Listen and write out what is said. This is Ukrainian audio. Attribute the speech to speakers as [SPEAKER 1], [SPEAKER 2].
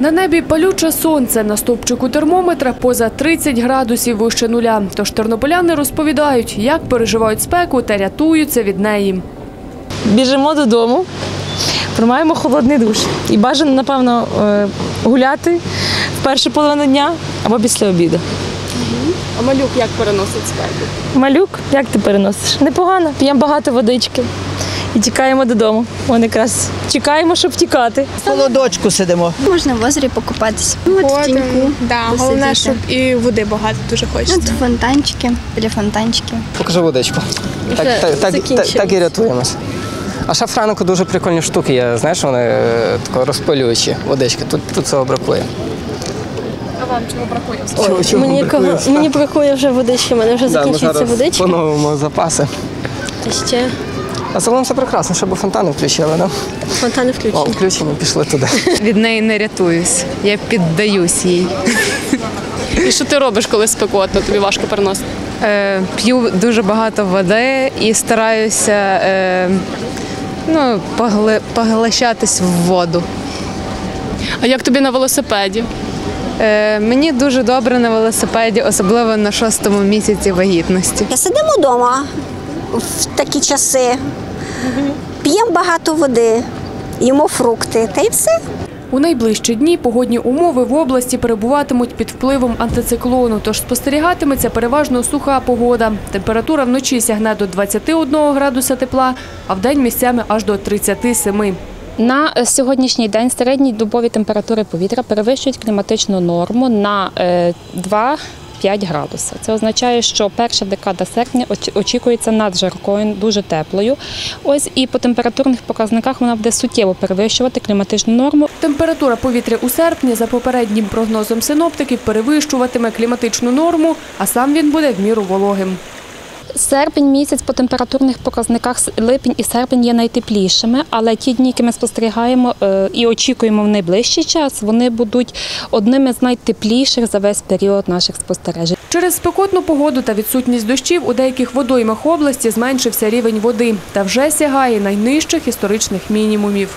[SPEAKER 1] На небі палюче сонце, на стовпчику термометра поза 30 градусів вище нуля. Тож тернополяни розповідають, як переживають спеку та рятуються від неї.
[SPEAKER 2] Біжимо додому, приймаємо холодний душ. І бажано, напевно, е, гуляти в першу половину дня або після обіду.
[SPEAKER 1] А малюк як переносить спеку?
[SPEAKER 2] Малюк, як ти переносиш? Непогано, п'ємо багато водички і тікаємо додому. Вон якраз чекаємо, щоб тікати.
[SPEAKER 3] В холодочку сидимо.
[SPEAKER 4] Можна в озері покупатися. Ну, от в
[SPEAKER 5] Ходимо,
[SPEAKER 4] тіньку.
[SPEAKER 5] да, головне, щоб і води багато дуже
[SPEAKER 4] От
[SPEAKER 5] хочеться.
[SPEAKER 4] фонтанчики, біля фонтанчиків.
[SPEAKER 6] Покажи водичку. Так, так, так, так, так і рятуємося. А шафранику дуже прикольні штуки є, знаєш, вони е, тако розпилюючі водички. Тут, тут цього бракує. А Чого, чого
[SPEAKER 7] Мені,
[SPEAKER 6] бракує?
[SPEAKER 7] кого, мені бракує вже водички, в мене вже
[SPEAKER 6] Да, ми
[SPEAKER 7] закінчується
[SPEAKER 6] зараз
[SPEAKER 7] водичка.
[SPEAKER 6] поновимо запаси.
[SPEAKER 7] Та ще
[SPEAKER 6] А загалом все прекрасно, щоб фонтани включили, да?
[SPEAKER 7] фонтани
[SPEAKER 6] О,
[SPEAKER 7] включені.
[SPEAKER 6] включені, пішли туди.
[SPEAKER 8] Від неї не рятуюсь. Я піддаюсь їй.
[SPEAKER 1] І що ти робиш, коли спекотно? Тобі важко переносити?
[SPEAKER 8] Е, п'ю дуже багато води і стараюся е, ну, погли, поглощатись в воду.
[SPEAKER 1] А як тобі на велосипеді?
[SPEAKER 8] Е, мені дуже добре на велосипеді, особливо на шостому місяці вагітності.
[SPEAKER 9] Я Сидимо вдома в такі часи, п'ємо багато води, їмо фрукти, та й все.
[SPEAKER 1] У найближчі дні погодні умови в області перебуватимуть під впливом антициклону, тож спостерігатиметься переважно суха погода. Температура вночі сягне до 21 градуса тепла, а вдень місцями аж до 37.
[SPEAKER 10] На е, сьогоднішній день середні добові температури повітря перевищують кліматичну норму на е, 2 5 градуса. Це означає, що перша декада серпня оч- очікується наджаркою, дуже теплою. Ось і по температурних показниках вона буде суттєво перевищувати кліматичну норму.
[SPEAKER 1] Температура повітря у серпні, за попереднім прогнозом синоптиків, перевищуватиме кліматичну норму, а сам він буде в міру вологим.
[SPEAKER 10] Серпень місяць по температурних показниках липень і серпень є найтеплішими, але ті дні, які ми спостерігаємо е, і очікуємо в найближчий час, вони будуть одними з найтепліших за весь період наших спостережень.
[SPEAKER 1] Через спекотну погоду та відсутність дощів у деяких водоймах області зменшився рівень води та вже сягає найнижчих історичних мінімумів.